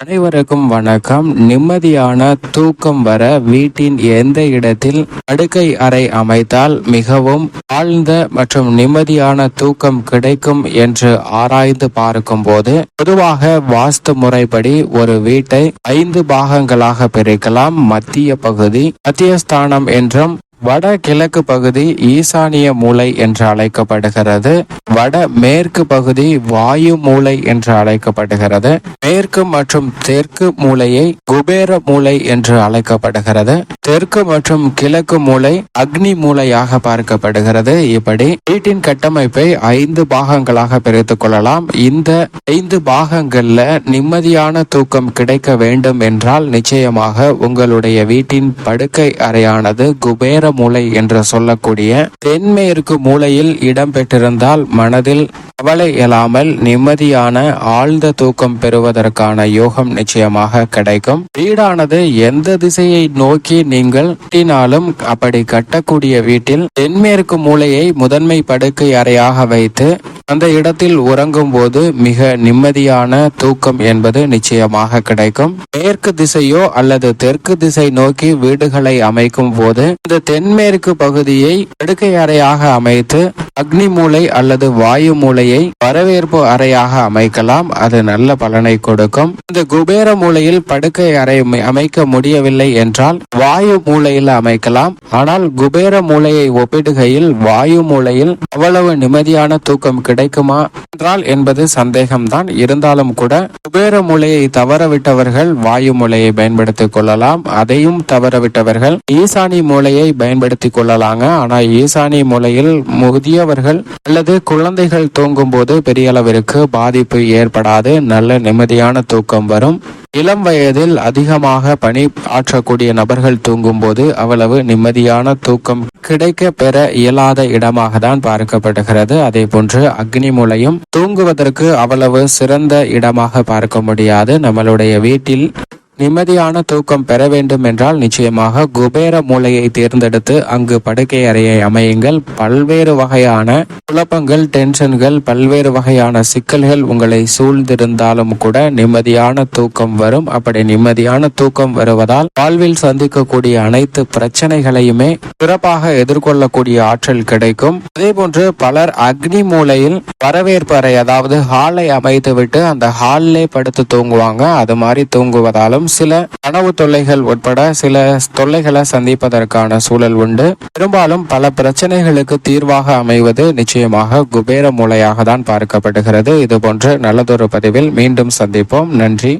அனைவருக்கும் வணக்கம். நிம்மதியான தூக்கம் வர வீட்டின் எந்த இடத்தில் படுக்கை அறை அமைத்தால் மிகவும் ஆழ்ந்த மற்றும் நிம்மதியான தூக்கம் கிடைக்கும் என்று ஆராய்ந்து பார்க்கும்போது பொதுவாக வாஸ்து முறைப்படி ஒரு வீட்டை ஐந்து பாகங்களாக பிரிக்கலாம். மத்திய பகுதி மத்தியஸ்தானம் என்றும் வடகிழக்கு பகுதி ஈசானிய மூலை என்று அழைக்கப்படுகிறது. வட மேற்கு பகுதி வாயு மூலை என்று அழைக்கப்படுகிறது. மேற்கு மற்றும் தெற்கு மூலையை குபேர மூலை என்று அழைக்கப்படுகிறது. தெற்கு மற்றும் கிழக்கு மூலை அக்னி மூலையாக பார்க்கப்படுகிறது. இப்படி வீட்டின் கட்டமைப்பை ஐந்து பாகங்களாக பிரித்துக் கொள்ளலாம். இந்த ஐந்து பாகங்கள்ல நிம்மதியான தூக்கம் கிடைக்க வேண்டும் என்றால் நிச்சயமாக உங்களுடைய வீட்டின் படுக்கை அறையானது குபேர மூளை என்று சொல்லக்கூடிய தென்மேற்கு மூலையில் இடம்பெற்றிருந்தால் மனதில் கவலை இயலாமல் நிம்மதியான ஆழ்ந்த தூக்கம் பெறுவதற்கான யோகம் நிச்சயமாக கிடைக்கும். வீடானது எந்த திசையை நோக்கி நீங்கள் கட்டினாலும் அப்படி கட்டக்கூடிய வீட்டில் தென்மேற்கு மூலையை முதன்மை படுக்கை அறையாக வைத்து அந்த இடத்தில் உறங்கும் போது மிக நிம்மதியான தூக்கம் என்பது நிச்சயமாக கிடைக்கும். மேற்கு திசையோ அல்லது தெற்கு திசை நோக்கி வீடுகளை அமைக்கும் போது இந்த தென்மேற்கு பகுதியை படுக்கை அறையாக அமைத்து அக்னி மூலை அல்லது வாயு மூலையை வரவேற்பு அறையாக அமைக்கலாம். அது நல்ல பலனை கொடுக்கும். இந்த குபேர மூலையில் படுக்கை அறை அமைக்க முடியவில்லை என்றால் வாயு மூலையில் அமைக்கலாம். ஆனால் குபேர மூலையை ஒப்பிடுகையில் வாயு மூலையில் அவ்வளவு நிம்மதியான தூக்கம் கிடைக்கும் கிடைக்குமா என்றால் என்பது சந்தேகம்தான். இருந்தாலும் கூட குபேர மூலையை தவறவிட்டவர்கள் வாயு மூலையை பயன்படுத்திக் கொள்ளலாம். அதையும் தவறவிட்டவர்கள் ஈசானி மூலையை பயன்படுத்திக் கொள்ளலாங்க. ஆனா ஈசானி மூலையில் முதியவர்கள் அல்லது குழந்தைகள் தூங்கும் போது பெரிய அளவிற்கு பாதிப்பு ஏற்படாது. நல்ல நிம்மதியான தூக்கம் வரும். இளம் வயதில் அதிகமாக பணி ஆற்றக்கூடிய நபர்கள் தூங்கும்போது அவ்வளவு நிம்மதியான தூக்கம் கிடைக்க பெற இயலாத இடமாக தான் பார்க்கப்படுகிறது. அதே போன்று அக்னி மூலையும் தூங்குவதற்கு அவ்வளவு சிறந்த இடமாக பார்க்க முடியாது. நம்மளுடைய வீட்டில் நிம்மதியான தூக்கம் பெற வேண்டும் என்றால் நிச்சயமாக குபேர மூலையை தேர்ந்தெடுத்து அங்கு படுக்கை அறையை அமையுங்கள். பல்வேறு வகையான குழப்பங்கள் டென்ஷன்கள் பல்வேறு வகையான சிக்கல்கள் உங்களை சூழ்ந்திருந்தாலும் கூட நிம்மதியான தூக்கம் வரும். அப்படி நிம்மதியான தூக்கம் வருவதால் வாழ்வில் சந்திக்கக்கூடிய அனைத்து பிரச்சனைகளையுமே சிறப்பாக எதிர்கொள்ளக்கூடிய ஆற்றல் கிடைக்கும். அதே போன்று பலர் அக்னி மூலையில் வரவேற்பு அறை அதாவது ஹாலை அமைத்துவிட்டு அந்த ஹாலிலே படுத்து தூங்குவாங்க. அது மாதிரி தூங்குவதாலும் சில கனவு தொல்லைகள் உட்பட சில தொல்லைகளை சந்திப்பதற்கான சூழல் உண்டு. பெரும்பாலும் பல பிரச்சனைகளுக்கு தீர்வாக அமைவது நிச்சயமாக குபேர மூலையாக தான் பார்க்கப்படுகிறது. இது போன்ற நல்லதொரு பதிவில் மீண்டும் சந்திப்போம். நன்றி.